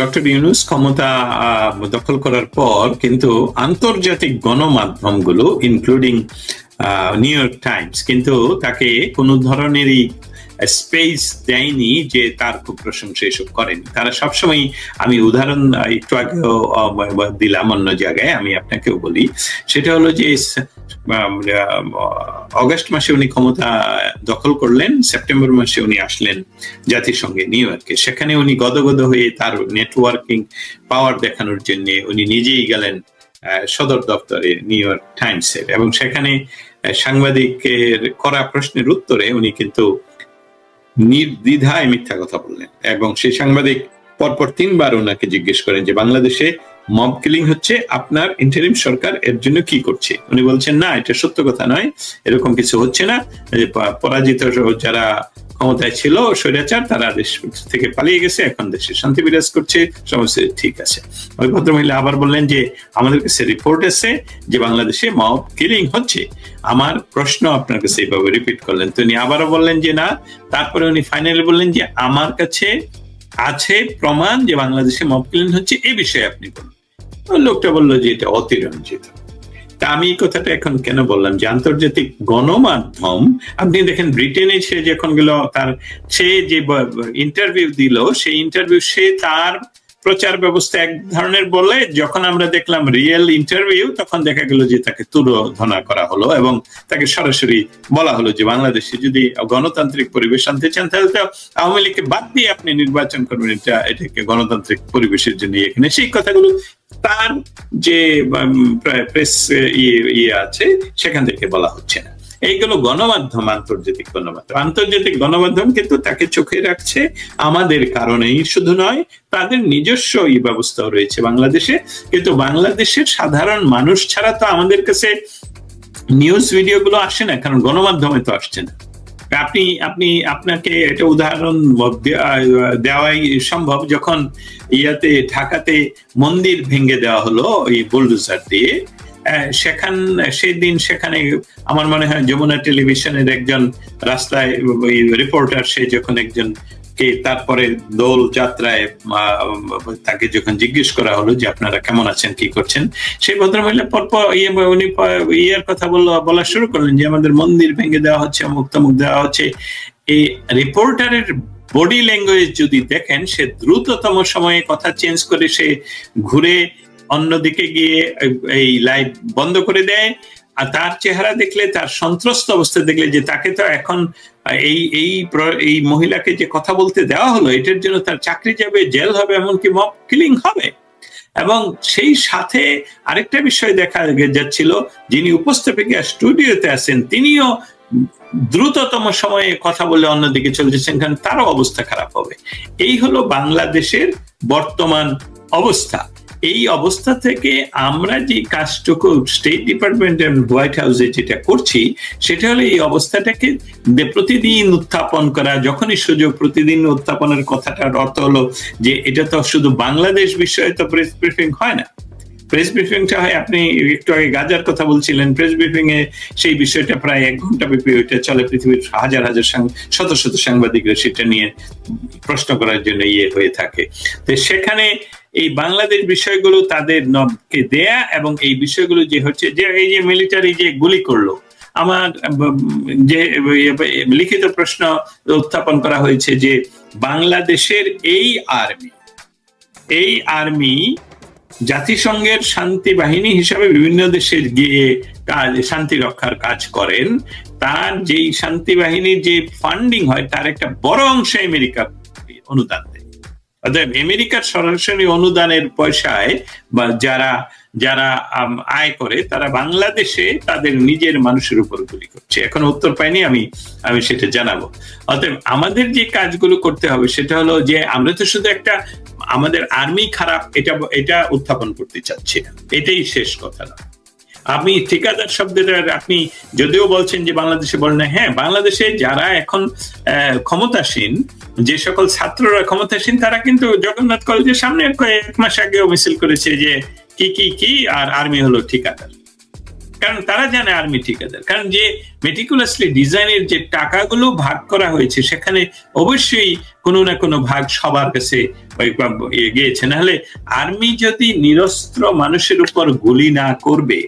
Doctor Yunus ক্ষমতা দখল করার পর কিন্তু আন্তর্জাতিক গণমাধ্যমগুলো ইনক্লুডিং নিউ ইয়র্ক টাইমস, কিন্তু তাকে কোনো ধরনেরই স্পেস দেয়নি যে তার খুব প্রশংসা এসব করেনি। তারা সবসময় আমি উদাহরণ একটু আগেও দিলাম অন্য জায়গায় আমি আপনাকেও বলি। সেটা হলো যে আহ, অগস্ট মাসে উনি ক্ষমতা দখল করলেন সেপ্টেম্বর মাসে উনি আসলেন জাতিসংঘে নিউ ইয়র্কে। সেখানে উনি গদগদ হয়ে তার নেটওয়ার্কিং পাওয়ার দেখানোর জন্য উনি নিজেই গেলেন আহ, সদর দপ্তরে নিউ ইয়র্ক টাইমসের। এবং সেখানে সাংবাদিকের করা প্রশ্নের উত্তরে উনি কিন্তু নির্দ্বিধায় মিথ্যা কথা বললেন। এবং সেই সাংবাদিক পরপর তিনবার ওনাকে জিজ্ঞেস করেন যে, বাংলাদেশে মব কিলিং হচ্ছে? আপনার ইন্টারিম সরকার এর জন্য কি করছে? উনি বলছেন, না, এটা সত্য কথা নয়। এরকম কিছু হচ্ছে না। পরাজিত যারা ক্ষমতায় ছিল, স্বৈরাচার, তারা দেশ থেকে পালিয়ে গেছে, এখন দেশে শান্তি বিরাজ করছে, সমস্ত ঠিক আছে। ওই ভদ্রমহিলা আবার বললেন যে, আমাদের কাছে রিপোর্ট আছে যে, বাংলাদেশে মব কিলিং হচ্ছে। আমার প্রশ্ন আপনার কাছে এইভাবে রিপিট করলেন। তো উনি আবারও বললেন যে, না। তারপরে উনি ফাইনালি বললেন যে, আমার কাছে আছে প্রমাণ যে, বাংলাদেশে মব কিলিং হচ্ছে। এই বিষয়ে আপনি বলুন। লোকটা বলল যে, এটা অতিরঞ্জিত। আমি কথাটা এখন কেন বললাম? যে আন্তর্জাতিক গণমাধ্যম, আপনি দেখেন ব্রিটেনে সে যখন গেল, তার সে যে ইন্টারভিউ দিল, সেই ইন্টারভিউ সে তার প্রচার ব্যবস্থা এক ধরনের বলে যখন আমরা দেখলাম রিয়েল ইন্টারভিউ তখন দেখা গেল যে তাকে তুলোধনা করা হলো এবং তাকে সরাসরি বলা হলো যে বাংলাদেশে যদি গণতান্ত্রিক পরিবেশ আনতে চান, তাহলে তো আওয়ামী লীগকে বাদ দিয়ে আপনি নির্বাচন করবেন। এটা, এটাকে গণতান্ত্রিক পরিবেশের জন্য এখানে সেই কথাগুলো তার যে প্রেস ইয়ে ইয়ে আছে, সেখান থেকে বলা হচ্ছে না। এইগুলো গণমাধ্যম, আন্তর্জাতিক গণমাধ্যম। আন্তর্জাতিক গণমাধ্যম কিন্তু তাকে চোখে রাখছে আমাদের কারণেই শুধু নয়, তাদের নিজস্ব এই ব্যবস্থাও রয়েছে বাংলাদেশে। কিন্তু বাংলাদেশের সাধারণ মানুষ ছাড়া তো আমাদের কাছে নিউজ ভিডিও গুলো আসে না, কারণ গণমাধ্যমে তো আসছে না। আপনি আপনি, আপনাকে একটা উদাহরণ দেওয়াই সম্ভব যখন ইয়াতে, ঢাকাতে মন্দির ভেঙে দেওয়া হলো ওই বুলডোজার দিয়ে। সেখান সেই দিন সেখানে আমার মনে হয় যমুনা টেলিভিশনের একজন রাস্তায় রিপোর্টার সে যখন একজন কে তারপরে দোল যাত্রায় তাকে যখন জিজ্ঞেস করা হলো যে আপনারা কেমন আছেন, কি করছেন সেই ভদ্রমহিলা পরপর ইয়ে উনি ইয়ের কথা বলল, বলা শুরু করলেন যে আমাদের মন্দির ভেঙে দেওয়া হচ্ছে, অমুক তমুক দেওয়া হচ্ছে। এই রিপোর্টারের বডি ল্যাঙ্গুয়েজ যদি দেখেন, সে দ্রুততম সময়ে কথা চেঞ্জ করে সে ঘুরে অন্যদিকে গিয়ে এই লাইভ বন্ধ করে দেয়। আর তার চেহারা দেখলে, তার সন্ত্রস্ত অবস্থা দেখলে যে তাকে তো এখন, এই এই এই মহিলাকে যে কথা বলতে দেওয়া হলো, এটার জন্য তার চাকরি যাবে, জেল হবে, এমনকি মব কিলিং হবে। এবং সেই সাথে আরেকটা বিষয় দেখা যাচ্ছিল, যিনি উপস্থাপিকা স্টুডিওতে আছেন, তিনিও দ্রুততম সময়ে কথা বলে অন্যদিকে চলে যাচ্ছেন কারণ তারও অবস্থা খারাপ হবে। এই হলো বাংলাদেশের বর্তমান অবস্থা। এই অবস্থা থেকে আমরা যে কাজটুকু স্টেট ডিপার্টমেন্ট এবং হোয়াইট হাউসে যেটা করছি, সেটা হলো এই অবস্থাটাকে প্রতিদিন উত্থাপন করা, যখনই সুযোগ প্রতিদিন উত্থাপনের কথাটার অর্থ হলো যে এটা তো শুধু বাংলাদেশ বিষয়ে তো প্রেস ব্রিফিং হয় না। প্রেস ব্রিফিংটা হয়, আপনি একটু আগে গাজার কথা বলছিলেন প্রেস ব্রিফিং এ সেই বিষয়টা প্রায় এক ঘণ্টা ব্যাপী ওইটা চলে পৃথিবীর হাজার হাজার শত শত সাংবাদিকরা সেটা নিয়ে প্রশ্ন করার জন্য ইয়ে হয়ে থাকে। তো সেখানে এই বাংলাদেশ বিষয়গুলো তাদের নবকে দেয়া এবং এই বিষয়গুলো যে হচ্ছে যে এই যে মিলিটারি যে গুলি করল, আমার যে লিখিত প্রশ্ন উত্থাপন করা হয়েছে যে বাংলাদেশের এই আর্মি এই আর্মি জাতিসংঘের শান্তি বাহিনী হিসাবে বিভিন্ন দেশে গিয়ে কাজ, শান্তি রক্ষার কাজ করেন। তার যেই শান্তি বাহিনীর যে ফান্ডিং হয়, তার একটা বড় অংশ আমেরিকা অনুদান অতএব আমেরিকার সরাসরি অনুদানের পয়সায় বা যারা যারা আয় করে, তারা বাংলাদেশে তাদের নিজের মানুষের উপর গুলি করছে। এখন উত্তর পাইনি, আমি আমি সেটা জানাব। অতএব আমাদের যে কাজগুলো করতে হবে, সেটা হলো যে আমরা তো শুধু একটা, আমাদের আর্মি খারাপ, এটা এটা উত্থাপন করতে চাচ্ছি না। এটাই শেষ কথা না আপনি ঠিকাদার শব্দটা আপনি যদিও বলছেন যে বাংলাদেশে বলেন হ্যাঁ বাংলাদেশে যারা এখন ক্ষমতাসীন, যে সকল ছাত্ররা ক্ষমতাসীন, তারা কিন্তু জগন্নাথ কলেজের সামনে কয়েক মাস আগেও মিছিল করেছে যে কি কি কি, আর আর্মি হলো ঠিকাদার। কারণ তারা জানে আর্মি ঠিকাদার। কারণ যে মেটিকুলাসলি ডিজাইনের যে টাকাগুলো ভাগ করা হয়েছে, সেখানে অবশ্যই কোনো না কোনো ভাগ সবার কাছে গিয়েছে। নাহলে আর্মি যদি নিরস্ত্র মানুষের উপর গুলি না করবে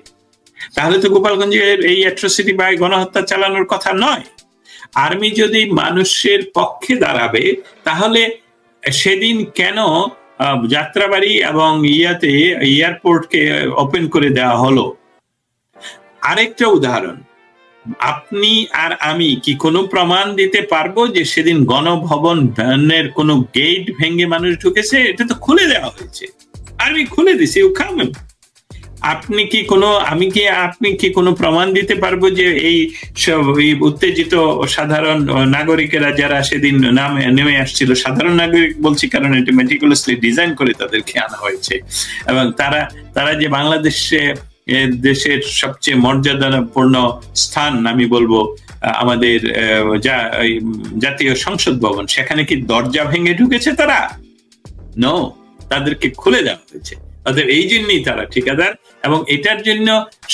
তাহলে তো গোপালগঞ্জের এই অ্যাট্রোসিটি বা গণহত্যা চালানোর কথা নয়। আর্মি যদি মানুষের পক্ষে দাঁড়াবে, তাহলে সেদিন কেন যাত্রাবাড়ি এবং ইয়াতে এয়ারপোর্টকে ওপেন করে দেওয়া হলো? আরেকটা উদাহরণ, আপনি আর আমি কি কোনো প্রমাণ দিতে পারব যে সেদিন গণভবনের কোনো গেট ভেঙে মানুষ ঢুকেছে? এটা তো খুলে দেওয়া হয়েছে। আর্মি খুলে দিছে ইউ কাম আপনি কি কোনো, আমি কি, আপনি কি কোনো প্রমাণ দিতে পারব যে এই সব উত্তেজিত সাধারণ নাগরিকেরা যারা সেদিন নামে, নেমে আসছিল, সাধারণ নাগরিক বলছি কারণ এটা মেটিকুলাসলি ডিজাইন করে তাদেরকে আনা হয়েছে। এবং তারা তারা যে বাংলাদেশে দেশের সবচেয়ে মর্যাদাপূর্ণ স্থান, আমি বলব, আমাদের যা জাতীয় সংসদ ভবন, সেখানে কি দরজা ভেঙে ঢুকেছে তারা? নো তাদেরকে খুলে দেওয়া হয়েছে। অতএব এই জন্যই তারা ঠিকাদার এবং এটার জন্য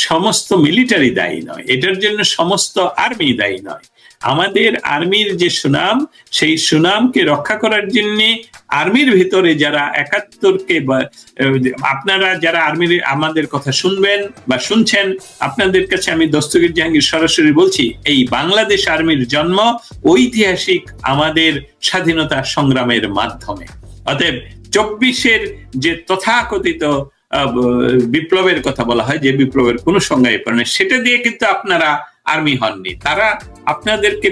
সমস্ত মিলিটারি দায়ী নয়। এটার জন্য সমস্ত আর্মি দায়ী নয়। আমাদের আর্মির যে সুনাম, সেই সুনামকে রক্ষা করার জন্য আর্মির ভিতরে যারা একাত্তরকে আপনারা যারা আর্মির আমাদের কথা শুনবেন বা শুনছেন, আপনাদের কাছে আমি দস্তগীর জাহাঙ্গীর সরাসরি বলছি, এই বাংলাদেশ আর্মির জন্ম ঐতিহাসিক আমাদের স্বাধীনতা সংগ্রামের মাধ্যমে। অতএব চব্বিশের যে তথাকথিত বিপ্লবের কথা বলা হয়, যে বিপ্লবের কোনো সংজ্ঞায় পড়ে সেটা দিয়ে কিন্তু আপনারা আর্মি হননি। তারা আপনাদেরকে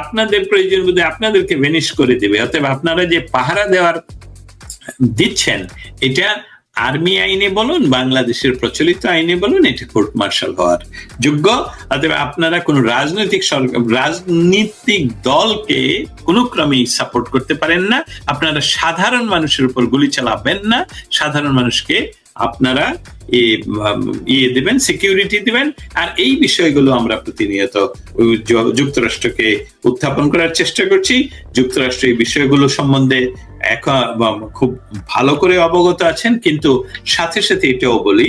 আপনাদের প্রয়োজন বোধ আপনাদেরকে ভেনিশ করে দেবে। অতএব আপনারা যে পাহারা দেওয়ার দিচ্ছেন, এটা আর্মি আইনে বলুন, বাংলাদেশের প্রচলিত আইনে বলুন, এটা কোর্ট মার্শাল হওয়ার যোগ্য। অতএব আপনারা কোন রাজনৈতিক রাজনৈতিক দলকে কোনো ক্রমেই সাপোর্ট করতে পারেন না। আপনারা সাধারণ মানুষের উপর গুলি চালাবেন না। সাধারণ মানুষকে আপনারা ইয়ে দেবেন সিকিউরিটি দিবেন। আর এই বিষয়গুলো আমরা প্রতিনিয়ত যুক্তরাষ্ট্রকে উত্থাপন করার চেষ্টা করছি। যুক্তরাষ্ট্র এই বিষয়গুলো সম্বন্ধে খুব ভালো করে অবগত আছেন, কিন্তু সাথে সাথে এটাও বলি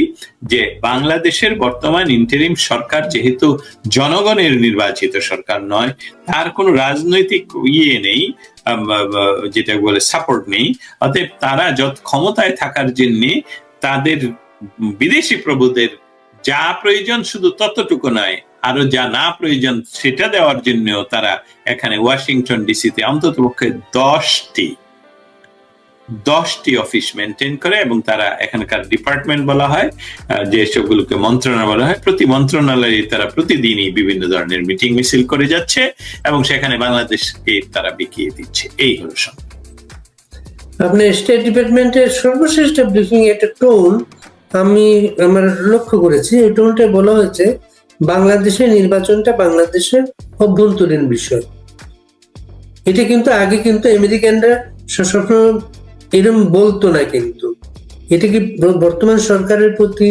যে বাংলাদেশের বর্তমান ইন্টারিম সরকার যেহেতু জনগণের নির্বাচিত সরকার নয়, তার কোনো রাজনৈতিক ইয়ে নেই যেটা বলে সাপোর্ট নেই। অতএব তারা যত ক্ষমতায় থাকার জন্য তাদের বিদেশি প্রভুদের যা প্রয়োজন শুধু ততটুকু নয় আরও যা না প্রয়োজন সেটা দেওয়ার জন্য তারা এখানে ওয়াশিংটন ডিসিতে অন্তত পক্ষে দশটি দশটি অফিস মেনটেন করে এবং তারা এখানকার ডিপার্টমেন্ট বলা হয় যে সবগুলোকে মন্ত্রণালয় বলা হয়। প্রতি মন্ত্রণালয়ে তারা প্রতিদিনই বিভিন্ন ধরনের মিটিং মিছিল করে যাচ্ছে এবং সেখানে বাংলাদেশকে তারা বিকিয়ে দিচ্ছে। এই হলো সব আপনি স্টেট ডিপার্টমেন্টের সর্বশেষ ব্রিফিং একটা টোন আমি আমার লক্ষ্য করেছি। এই টোনটা বলা হয়েছে বাংলাদেশের নির্বাচনটা বাংলাদেশের অভ্যন্তরীণ বিষয়। এটা কিন্তু আগে কিন্তু আমেরিকানরা সবসময় এরকম বলতো না কিন্তু। এটা কি বর্তমান সরকারের প্রতি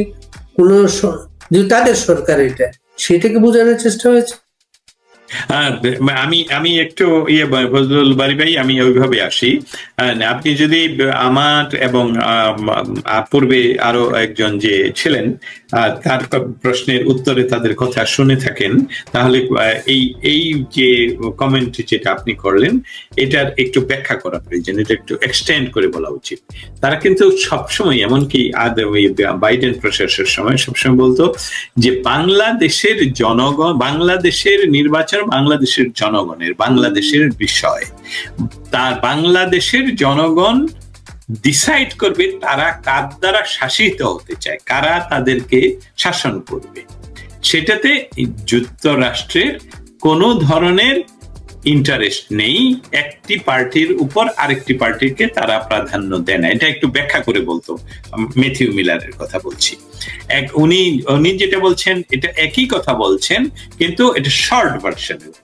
কোন যে তাদের সরকার এটা, সেটাকে বোঝানোর চেষ্টা হয়েছে। আমি আমি একটু ইয়ে ফজলুল বাড়ি ভাই আমি ওইভাবে আসি। আহ, আপনি যদি আমার এবং পূর্বে আরও একজন যে ছিলেন তার প্রশ্নের উত্তরে তাদের কথা শুনে থাকেন। তাহলে এই এই যে কমেন্ট যেটা আপনি করলেন, এটার একটু ব্যাখ্যা করা প্রয়োজন, এটা একটু এক্সটেন্ড করে বলা উচিত। তারা কিন্তু সবসময়, এমনকি বাইডেন প্রশাসনের সময় সবসময় বলতো যে, বাংলাদেশের জনগণ, বাংলাদেশের নির্বাচন বাংলাদেশের জনগণের, বাংলাদেশের বিষয়। তার বাংলাদেশের জনগণ ডিসাইড করবে তারা কার দ্বারা শাসিত হতে চায়, কারা তাদেরকে শাসন করবে। সেটাতে যুক্তরাষ্ট্রের কোনো ধরনের ইন্টারেস্ট নেই, একটি পার্টির উপর আরেকটি পার্টিকে তারা প্রাধান্য দেয় না। এটা একটু ব্যাখ্যা করে বলতো মেথিউ মিলারের কথা বলছি। এক, উনি উনি যেটা বলছেন, এটা একই কথা বলছেন, কিন্তু এটা শর্ট ভার্সনের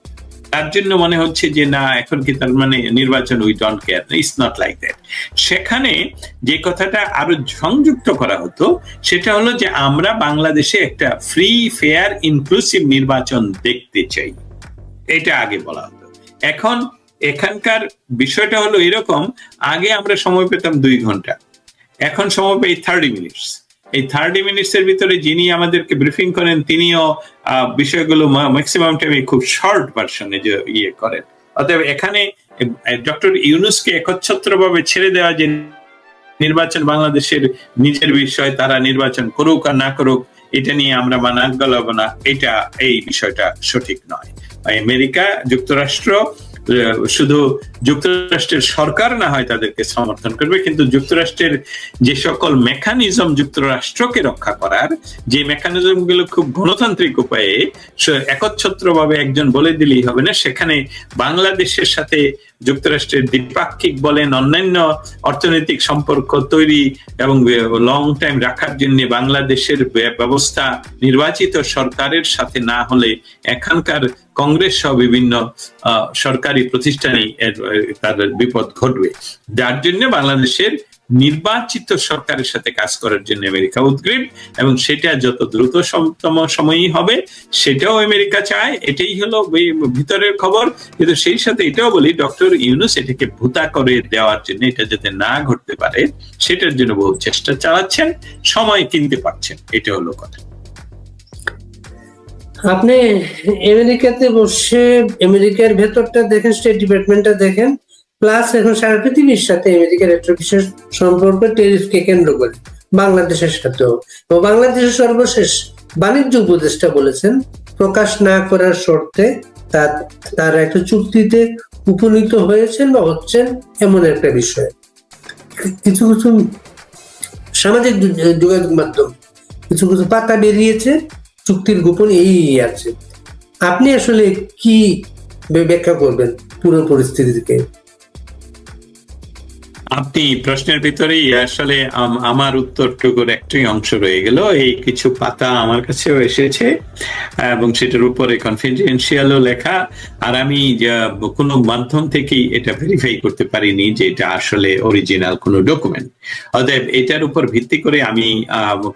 তার জন্য মনে হচ্ছে যে, না, এখন কি তার মানে নির্বাচন we don't care it's not like that সেখানে যে কথাটা আরও সংযুক্ত করা হতো, সেটা হলো যে, আমরা বাংলাদেশে একটা ফ্রি ফেয়ার ইনক্লুসিভ নির্বাচন দেখতে চাই। এটা আগে বলা হতো। এখন এখানকার বিষয়টা হলো এরকম, আগে আমরা সময় পেতাম দুই ঘণ্টা। এখন সময় পাই থার্টি মিনিটস এই থার্টি মিনিটস এর ভিতরে যিনি আমাদেরকে ব্রিফিং করেন, তিনিও বিষয়গুলো ম্যাক্সিমাম টাইমে খুব শর্ট ভার্সনে যে ইয়ে করেন। অতএব এখানে ডক্টর ইউনুসকে একচ্ছত্র ভাবে ছেড়ে দেওয়া যে নির্বাচন বাংলাদেশের নিজের বিষয়, তারা নির্বাচন করুক আর না করুক, এটা নিয়ে আমরা মানাক গলাবো না। এটা, এই বিষয়টা সঠিক নয়। আমেরিকা, যুক্তরাষ্ট্র শুধু যুক্তরাষ্ট্রের সরকার না হয় তাদেরকে সমর্থন করবে, কিন্তু যুক্তরাষ্ট্রের যে সকল মেকানিজম যুক্তরাষ্ট্রকে রক্ষা করার, যে মেকানিজমগুলো খুব গণতান্ত্রিক উপায়ে একচ্ছত্র ভাবে একজন বলে দিলেই হবে না, সেখানে বাংলাদেশের সাথে যুক্তরাষ্ট্রের দ্বিপাক্ষিক বলেন, অন্যান্য অর্থনৈতিক সম্পর্ক তৈরি এবং লং টাইম রাখার জন্য বাংলাদেশের ব্যবস্থা নির্বাচিত সরকারের সাথে না হলে এখানকার কংগ্রেস সহ বিভিন্ন সরকারি প্রতিষ্ঠানে তার বিপদ ঘটবে। যার জন্য বাংলাদেশের নির্বাচিত সরকারের সাথে কাজ করার জন্য আমেরিকা উদ্গ্রীব, এবং সেটা যত দ্রুত সময়ই হবে, সেটাও আমেরিকা চায়। এটাই হলো ভিতরের খবর। কিন্তু সেই সাথে এটাও বলি, ডক্টর ইউনুস এটাকে ভূতা করে দেওয়ার জন্য, এটা যাতে না ঘটতে পারে, সেটার জন্য বহু চেষ্টা চালাচ্ছেন, সময় কিনতে পারছেন। এটা হলো কথা। আপনি আমেরিকাতে বসে, আমেরিকার ভেতরটা দেখেন স্টেট ডিপার্টমেন্টটা দেখেন প্লাস এখন সারা পৃথিবীর সাথে আমেরিকার একটা বিশেষ সম্পর্ক টেরিফকে কেন্দ্র করে, বাংলাদেশের সাথেও। বাংলাদেশের সর্বশেষ বাণিজ্য উপদেষ্টা বলেছেন, প্রকাশ না করার শর্তে তার একটা চুক্তিতে উপনীত হয়েছেন বা হচ্ছেন এমন একটা বিষয়। কিছু কিছু সামাজিক যোগাযোগ মাধ্যম, কিছু কিছু পাতা বেরিয়েছে চুক্তির গোপন এই আছে। আপনি আসলে কি ব্যাখ্যা করবেন পুরো পরিস্থিতিকে? আপনি প্রশ্নের ভিতরেই আসলে আমার উত্তরটুকুর একটাই অংশ রয়ে গেল। এই কিছু পাতা আমার কাছেও এসেছে এবং সেটার উপরে কনফিডেন্সিয়ালও লেখা। আর আমি কোনো মাধ্যম থেকেই এটা ভেরিফাই করতে পারিনি যে এটা আসলে অরিজিনাল কোনো ডকুমেন্ট অতএব এটার উপর ভিত্তি করে আমি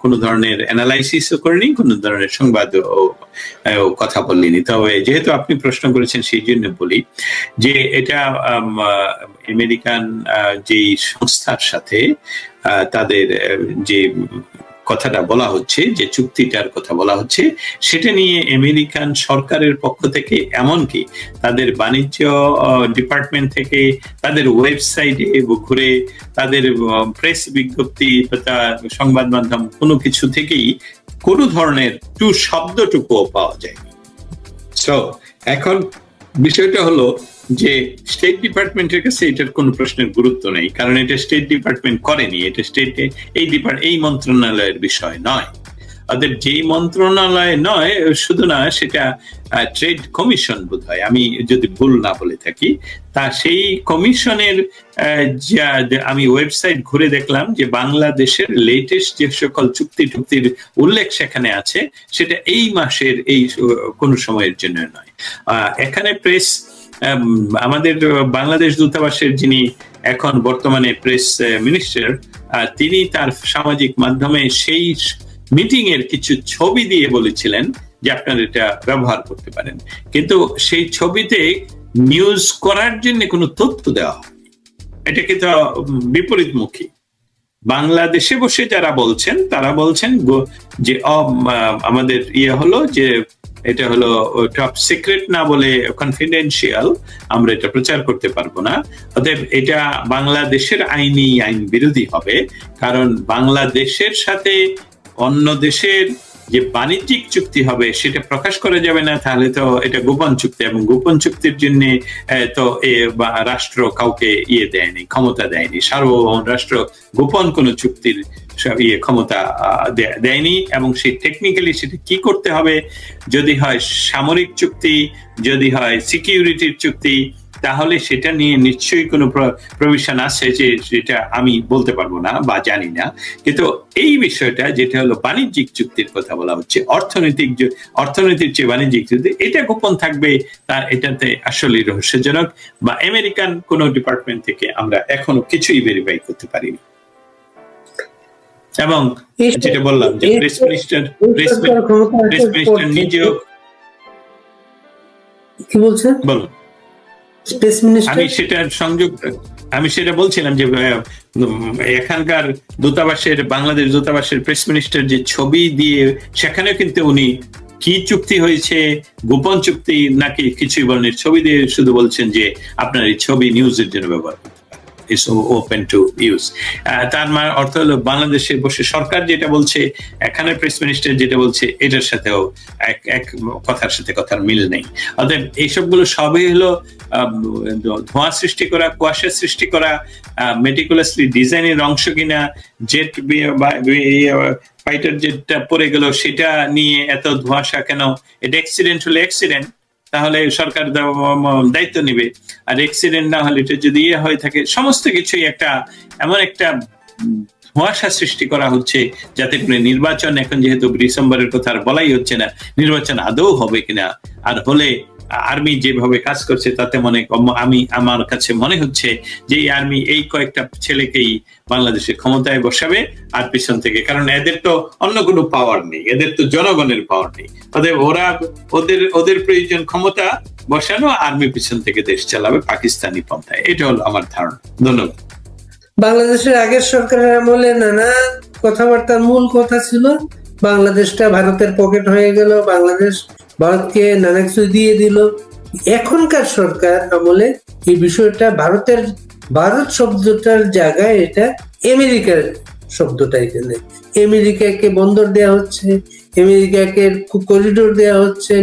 কোনো ধরনের অ্যানালাইসিসও করিনি কোনো ধরনের সংবাদ কথা বলিনি। তবে যেহেতু আপনি প্রশ্ন করেছেন সেই জন্য বলি যে এটা আমেরিকান আহ, যেই সংস্থার সাথে তাদের যে কথাটা বলা হচ্ছে, যে চুক্তিটার কথা বলা হচ্ছে, সেটা নিয়ে আমেরিকান সরকারের পক্ষ থেকে, এমনকি তাদের বাণিজ্য ডিপার্টমেন্ট থেকে, তাদের ওয়েবসাইটে ঘুরে তাদের প্রেস বিজ্ঞপ্তি সংবাদ মাধ্যম কোনো কিছু থেকেই কোনো ধরনের টু শব্দটুকুও পাওয়া যায় সো এখন বিষয়টা হলো যে স্টেট ডিপার্টমেন্টের কাছে এটার কোনো প্রশ্নের গুরুত্ব নেই, কারণ এটা স্টেট ডিপার্টমেন্ট করেনি, এটা স্টেট এই ডিপার্ট এই মন্ত্রণালয়ের বিষয় নয়। অতএব যেই মন্ত্রণালয় নয়, শুধু না, সেটা ট্রেড কমিশন বোধ হয় আমি যদি ভুল না বলে থাকি, তা সেই কমিশনের যা- আমি ওয়েবসাইট ঘুরে দেখলাম যে বাংলাদেশের লেটেস্ট যে সকল চুক্তি টুক্তির উল্লেখ সেখানে আছে, সেটা এই মাসের, এই, কোনো সময়ের জন্য নয়। এখানে প্রেস আমাদের বাংলাদেশ দূতাবাসের যিনি এখন বর্তমানে প্রেস মিনিস্টার তিনি তার সামাজিক মাধ্যমে সেই মিটিং এর কিছু ছবি দিয়ে বলেছিলেন যে আপনারা এটা ব্যবহার করতে পারেন। কিন্তু সেই ছবিতে নিউজ করার জন্য কোনো তথ্য দেওয়া এটা কিন্তু বিপরীতমুখী? বাংলাদেশে বসে যারা বলছেন, তারা বলছেন যে আমাদের ইয়ে হলো যে এটা হলো টপ সিক্রেট না বলে কনফিডেন্সিয়াল আমরা এটা প্রচার করতে পারব না। অতএব এটা বাংলাদেশের আইনি আইন বিরোধী হবে, কারণ বাংলাদেশের সাথে অন্য দেশের যে বাণিজ্যিক চুক্তি হবে সেটা প্রকাশ করা যাবে না, তাহলে তো এটা গোপন চুক্তি এবং গোপন চুক্তির জন্য তো রাষ্ট্র কাউকে ইয়ে দেয়নি, ক্ষমতা দেয়নি। সার্বভৌম রাষ্ট্র গোপন কোনো চুক্তির ইয়ে ক্ষমতা দেয়নি এবং সেই টেকনিক্যালি সেটা কি করতে হবে? যদি হয় সামরিক চুক্তি, যদি হয় সিকিউরিটির চুক্তি তাহলে সেটা নিয়ে নিশ্চয়ই কোনো প্রভিশন আছে যে সেটা আমি বলতে পারব না বা জানি না। কিন্তু এই বিষয়টা যেটা হলো বাণিজ্যিক চুক্তির কথা বলা হচ্ছে অর্থনৈতিক অর্থনীতির যে বাণিজ্যিক চুক্তি এটা গোপন থাকবে তা এটাতে আসলে রহস্যজনক বা আমেরিকান কোন ডিপার্টমেন্ট থেকে আমরা এখনও কিছুই ভেরিফাই করতে পারিনি। এবং যেটা বললাম যে প্রেস মিনিস্টার প্রেস মিনিস্টার নিজেও কি বলছেন? বলুন। স্পেস মিনিস্টার আমি সংযোগ, আমি সেটা বলছিলাম যে এখানকার দূতাবাসের, বাংলাদেশ দূতাবাসের প্রেস মিনিস্টার যে ছবি দিয়ে সেখানে কিন্তু উনি কি চুক্তি হয়েছে, গোপন চুক্তি নাকি কিছুই বলেন ছবি দিয়ে শুধু বলছেন যে আপনার এই ছবি নিউজের জন্য ব্যবহার ইস ওপেন টু ইউজ তার মানে অর্থ হলো বাংলাদেশে বসে সরকার যেটা বলছে, এখানে প্রেস মিনিস্টার যেটা বলছে, এটার সাথেও এক এক কথার সাথে কথার মিল নেই। এইসবগুলো সবই হলো ধোঁয়া সৃষ্টি করা, কুয়াশা সৃষ্টি করা মেটিকুলাসলি ডিজাইনের অংশ কিনা জেট ফাইটার জেটটা পড়ে গেল, সেটা নিয়ে এত ধোঁয়াশা কেন? এটা অ্যাক্সিডেন্ট হলে অ্যাক্সিডেন্ট তাহলে সরকার দায়িত্ব নিবে। আর এক্সিডেন্ট না হলে এটা যদি ইয়ে হয়ে থাকে, সমস্ত কিছুই একটা, এমন একটা ধোঁয়াশা সৃষ্টি করা হচ্ছে যাতে করে নির্বাচন এখন যেহেতু ডিসেম্বরের কথা আর বলাই হচ্ছে না, নির্বাচন আদৌ হবে কিনা? আর হলে আর্মি যেভাবে কাজ করছে, তাতে মনে আমি, আমার কাছে মনে হচ্ছে যে এই আর্মি এই কয়েকটা ছেলেকেই বাংলাদেশে ক্ষমতায় বসাবে আর পিছন থেকে। কারণ এদের তো অন্য কোনো পাওয়ার নেই, এদের তো জনগণের পাওয়ার নেই। অতএব ওরা ওদের ওদের প্রয়োজন ক্ষমতা বসানো, আর্মি পিছন থেকে দেশ চালাবে পাকিস্তানি পন্থায়। এটা হলো আমার ধারণা। ধন্যবাদ। বাংলাদেশের আগের সরকারের আমলে নানা কথাবার্তার মূল কথা ছিল, বাংলাদেশটা ভারতের পকেট হয়ে গেল, বাংলাদেশ ভারতকে নানা কিছু দিয়ে দিল। এখনকার সরকার আমলে এই বিষয়টা ভারতের, ভারত শব্দটার জায়গায় এটা আমেরিকার শব্দটা এখানে। আমেরিকাকে বন্দর দেওয়া হচ্ছে, আমেরিকাকে করিডোর দেওয়া হচ্ছে,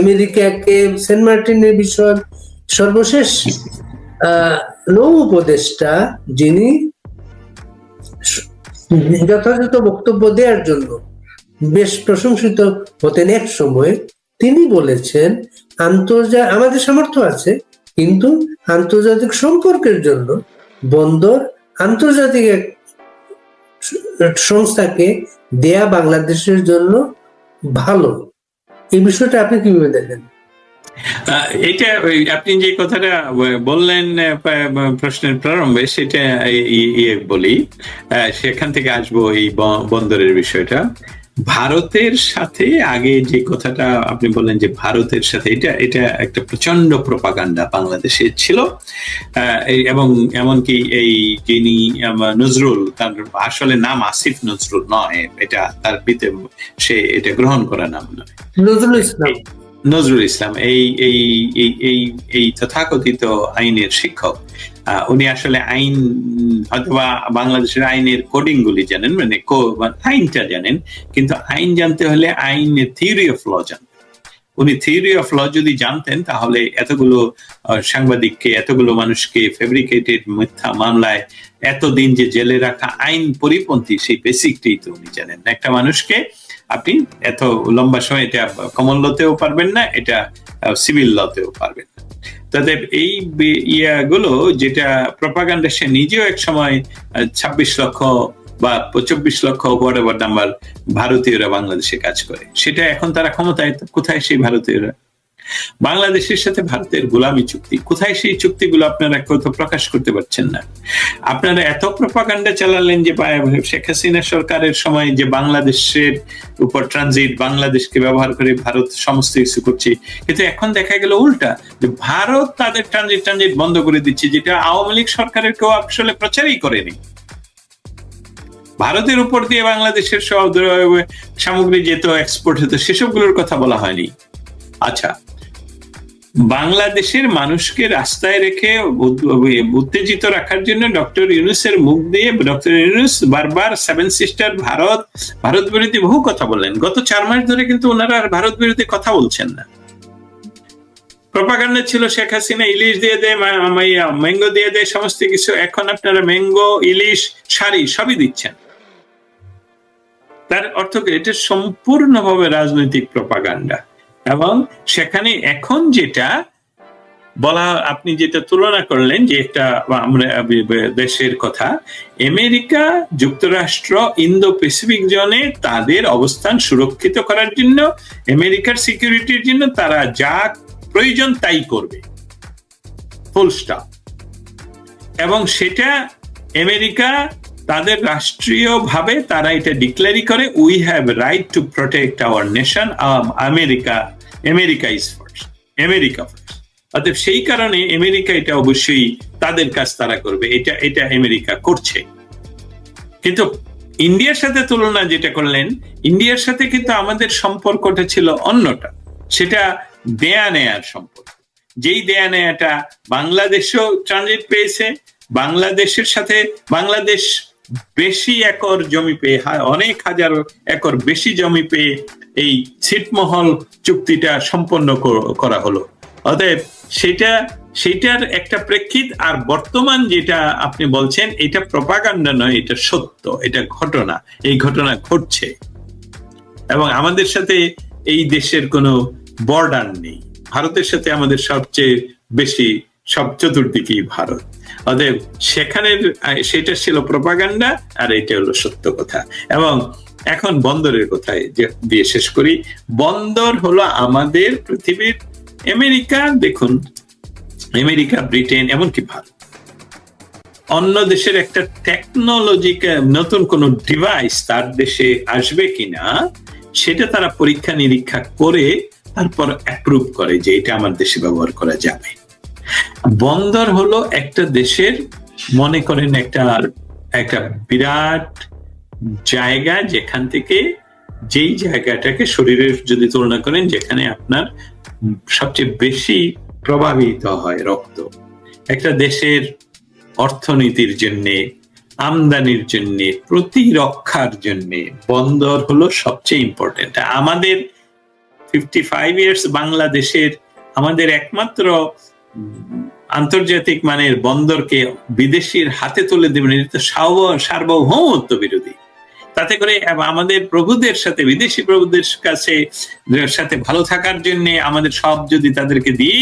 আমেরিকাকে সেন্ট মার্টিনের বিষয়। সর্বশেষ নৌ উপদেষ্টা যিনি যথাযথ বক্তব্য দেওয়ার জন্য বেশ প্রশংসিত হতেন এক সময়। তিনি বলেছেন আন্তর্জাতিক আমাদের সামর্থ্য আছে, কিন্তু আন্তর্জাতিক সম্পর্কের জন্য বন্দর আন্তর্জাতিক সংস্থাকে দেয়া বাংলাদেশের জন্য ভালো। এই বিষয়টা আপনি কীভাবে দেখেন? এটা আপনি যে কথাটা বললেন প্রশ্নের প্রারম্ভে সেটা ইয়ে বলি। সেখান থেকে আসব এই বন্দরের বিষয়টা। ভারতের সাথে আগে যে কথাটা আপনি বললেন যে ভারতের সাথে এটা এটা একটা প্রচণ্ড প্রপাগান্ডা বাংলাদেশে ছিল। এবং এমনকি এই যিনি নজরুল তার আসলে নাম আসিফ নজরুল নয় এটা তার পিতে সে এটা গ্রহণ করা নাম নয়। নজরুল ইসলাম। নজরুল ইসলাম এই এই এই এই তথাকথিত আইনের শিক্ষক। উনি আসলে আইন হয়তোবা বাংলাদেশের আইনের কোডিং গুলি জানেন মানে আইনটা জানেন, কিন্তু আইন জানতে হলে আইনের থিওরি অফ ল জানেন উনি থিওরি অফ ল যদি জানতেন, তাহলে এতগুলো সাংবাদিককে, এতগুলো মানুষকে ফেব্রিকেটেড মিথ্যা মামলায় এতদিন যে জেলে রাখা আইন পরিপন্থী সেই বেসিকটাই তো উনি জানেন একটা মানুষকে আপনি এত লম্বা সময় এটা কমন লতেও পারবেন না, এটা সিভিল লতেও পারবেন না। তাদের এই ইয়াগুলো যেটা প্রপাগান্ডা সে নিজেও এক সময় ছাব্বিশ লক্ষ বা চব্বিশ লক্ষ হোয়াট নাম্বার ভারতীয়রা বাংলাদেশে কাজ করে। সেটা এখন তারা ক্ষমতায়, কোথায় সেই ভারতীয়রা? বাংলাদেশের সাথে ভারতের গোলামী চুক্তি। কোথায় সেই চুক্তিগুলো আপনারা কোথাও প্রকাশ করতে পারছেন না? আপনারা এত প্রপাগান্ডা চালালেন যে শেখ হাসিনা সরকারের সময় যে বাংলাদেশের উপর ট্রানজিট বাংলাদেশকে ব্যবহার করে ভারত সমস্ত কিছু করছে। কিন্তু এখন দেখা গেল উল্টা, যে ভারত তাদের ট্রানজিট ট্রানজিট বন্ধ করে দিচ্ছে, যেটা আওয়ামী লীগ সরকারের কেউ আসলে প্রচারই করেনি। ভারতের উপর দিয়ে বাংলাদেশের সামগ্রী যেত এক্সপোর্ট হতো, সেসবগুলোর কথা বলা হয়নি। আচ্ছা বাংলাদেশের মানুষকে রাস্তায় রেখে উত্তেজিত রাখার জন্য ডক্টর ইউনুসের মুখ দিয়ে ডক্টর ইউনুস বারবার সেভেন সিস্টার ভারত ভারত বিরোধী বহু কথা বললেন। গত চার মাস ধরে কিন্তু ওনারা আর ভারত বিরোধী কথা বলছেন না। প্রপাগান্ডা ছিল শেখ হাসিনা, ইলিশ দিয়ে দেয় ম্যাঙ্গো দিয়ে দেয়, সমস্ত কিছু। এখন আপনারা ম্যাঙ্গো, ইলিশ, শাড়ি সবই দিচ্ছেন। তার অর্থ এটা সম্পূর্ণভাবে রাজনৈতিক প্রপাগান্ডা। এবং সেখানে এখন যেটা বলা, আপনি যেটা তুলনা করলেন যে একটা আমরা দেশের কথা, আমেরিকা যুক্তরাষ্ট্র ইন্দো প্যাসিফিক জোনে তাদের অবস্থান সুরক্ষিত করার জন্য, আমেরিকার সিকিউরিটির জন্য তারা যা প্রয়োজন তাই করবে। ফুল স্টপ এবং সেটা আমেরিকা তাদের রাষ্ট্রীয়ভাবে তারা এটা ডিক্লেয়ারি করে we have right to protect our nation America America is first America first অতএব সেই কারণে আমেরিকা এটা অবশ্যই তাদের কাজ তারা করবে। এটা এটা আমেরিকা করছে। কিন্তু ইন্ডিয়ার সাথে তুলনা যেটা করলেন ইন্ডিয়ার সাথে কিন্তু আমাদের সম্পর্কটা ছিল অন্যটা। সেটা দেয়া নেয়ার সম্পর্ক। যেই দেয়া নেয়াটা বাংলাদেশও ট্রানজিট পেয়েছে, বাংলাদেশের সাথে বাংলাদেশ বেশি একর জমি পেয়ে অনেক হাজার একর বেশি জমি পেয়ে এই ছিটমহল চুক্তিটা সম্পন্ন করা হলো। অতএব সেটা, সেটার একটা প্রেক্ষিত, আর বর্তমান যেটা আপনি বলছেন, এটা প্রপাগান্ডা নয়, এটা সত্য, এটা ঘটনা, এই ঘটনা ঘটছে। এবং আমাদের সাথে এই দেশের কোনো বর্ডার নেই। ভারতের সাথে আমাদের সবচেয়ে বেশি সব চতুর্দিকেই ভারত। অতএব সেখানের সেটা ছিল প্রপাগান্ডা আর এটা হলো সত্য কথা। এবং এখন বন্দরের কথায় যে- দিয়ে শেষ করি, বন্দর হলো আমাদের পৃথিবীর আমেরিকা, দেখুন, আমেরিকা, ব্রিটেন, এমনকি ভারত। অন্য দেশের একটা টেকনোলজি নতুন কোন ডিভাইস তার দেশে আসবে কিনা, সেটা তারা পরীক্ষা নিরীক্ষা করে তারপর অ্যাপ্রুভ করে যে এটা আমার দেশে ব্যবহার করা যাবে। বন্দর হলো একটা দেশের, মনে করেন একটা একটা বিরাট জায়গা যেখান থেকে যেই জায়গাটাকে শরীরের যদি তুলনা করেন, যেখানে আপনার সবচেয়ে বেশি প্রভাবিত হয় রক্ত। একটা দেশের অর্থনীতির জন্য, আমদানির জন্য, প্রতিরক্ষার জন্য বন্দর হলো সবচেয়ে ইম্পর্টেন্ট আমাদের ফিফটি ফাইভ ইয়ার্স বাংলাদেশের, আমাদের একমাত্র আন্তর্জাতিক মানের বন্দরকে বিদেশির হাতে তুলে দেবেন এটা তো সার্ব- সার্বভৌমত্ব বিরোধী। তাতে করে আমাদের প্রভুদের সাথে, বিদেশি প্রভুদের কাছে, সাথে ভালো থাকার জন্য আমাদের সব যদি তাদেরকে দিয়ে